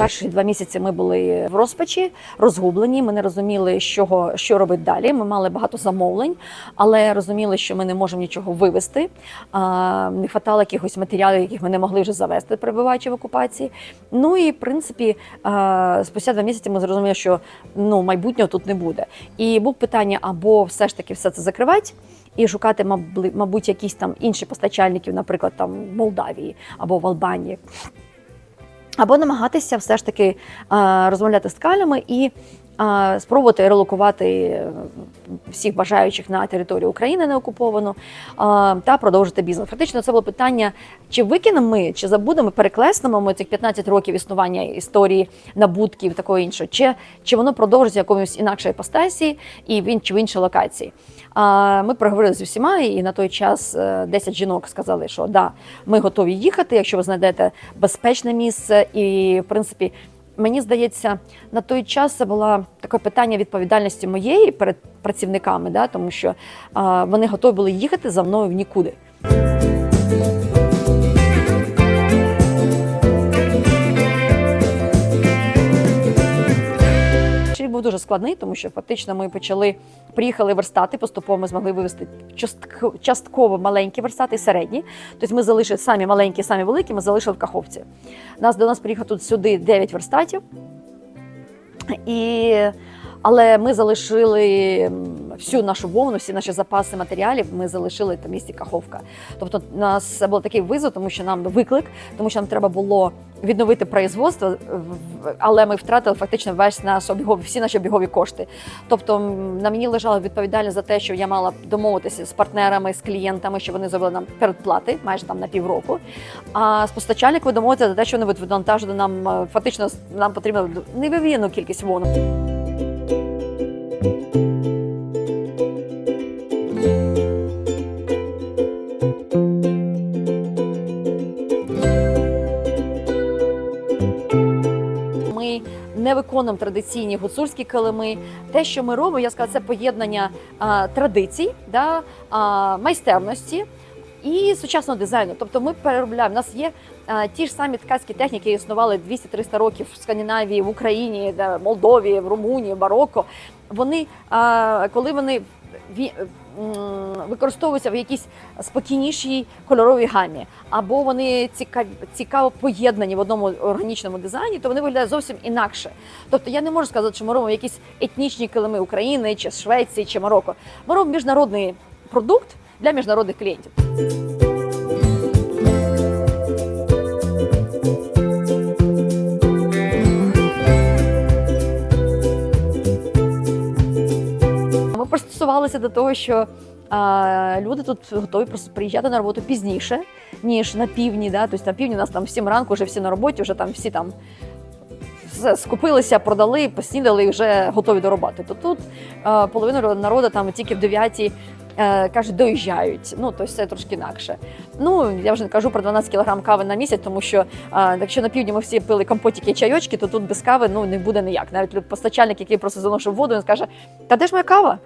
перші два місяці ми були в розпачі, розгублені. Ми не розуміли, що, що робити далі. Ми мали багато замовлень, але розуміли, що ми не можемо нічого вивезти. Не хватало якихось матеріалів, яких ми не могли вже завести, перебуваючи в окупації. Ну і в принципі, спустя два місяці ми зрозуміли, що ну майбутнього тут не буде. І був питання або все ж таки все це закривати. І шукати, мабуть, якісь там інші постачальників, наприклад, там в Молдавії або в Албанії. Або намагатися все ж таки розмовляти з калями і спробувати релокувати е, всіх бажаючих на територію України неокуповану а, та продовжити бізнес. Фактично, це було питання: чи викинемо ми, чи забудемо, переклеснемо ми цих 15 років існування історії набутків такого іншого, чи, чи воно продовжиться якомусь інакшій іпостасі і в ін- чи в іншій локації. Ми проговорили з усіма, і на той час е, 10 жінок сказали, що да, ми готові їхати, якщо ви знайдете безпечне місце. І в принципі, мені здається, на той час це було таке питання відповідальності моєї перед працівниками, да, тому що а, вони готові були їхати за мною в нікуди. Був дуже складний, тому що фактично ми почали приїхали верстати. Поступово ми змогли вивести частково маленькі верстати, середні. Тобто ми залишили самі маленькі, самі великі. Ми залишили в Каховці. Нас до нас приїхало тут сюди 9 верстатів. І, але ми залишили всю нашу вовну, всі наші запаси матеріалів. Ми залишили в місті Каховка. Тобто, у нас був такий визов, тому що нам виклик, тому що нам треба було відновити производство, але ми втратили фактично весь наш обігові, всі наші обігові кошти. Тобто на мені лежала відповідальність за те, що я мала домовитися з партнерами, з клієнтами, що вони зробили нам передплати майже там на півроку. А з постачальниками домовитися за те, що вони відвантажили нам е, фактично нам потрібно невивільну кількість вону. Ми не виконуємо традиційні гуцульські килими. Те, що ми робимо, я сказала, це поєднання а, традицій, да, а, майстерності і сучасного дизайну. Тобто ми переробляємо. У нас є а, ті ж самі ткацькі техніки, які існували 200-300 років в Скандинавії, в Україні, в Молдові, в Румунії, Марокко. Вони, а, коли вони ві- використовуються в якійсь спокійнішій кольоровій гамі, або вони цікаві, цікаво поєднані в одному органічному дизайні, то вони виглядають зовсім інакше. Тобто я не можу сказати, що ми робимо якісь етнічні килими України, чи Швеції, чи Марокко. Ми робимо міжнародний продукт для міжнародних клієнтів. Ми пристосувалися до того, що а, люди тут готові просто приїжджати на роботу пізніше, ніж на півдні. Да? Тобто на півдні у нас там в 7 ранку вже всі на роботі, вже там всі там все скупилися, продали, поснідали і вже готові до роботи. То тут а, половина народу там тільки в 9 е, кажуть, доїжджають. Ну, тобто це трошки інакше. Ну, я вже не кажу про 12 кг кави на місяць, тому що а, якщо на півдні ми всі пили компотики і чайочки, то тут без кави ну, не буде ніяк. Навіть постачальник, який просто заношив воду, він скаже, та де ж моя кава?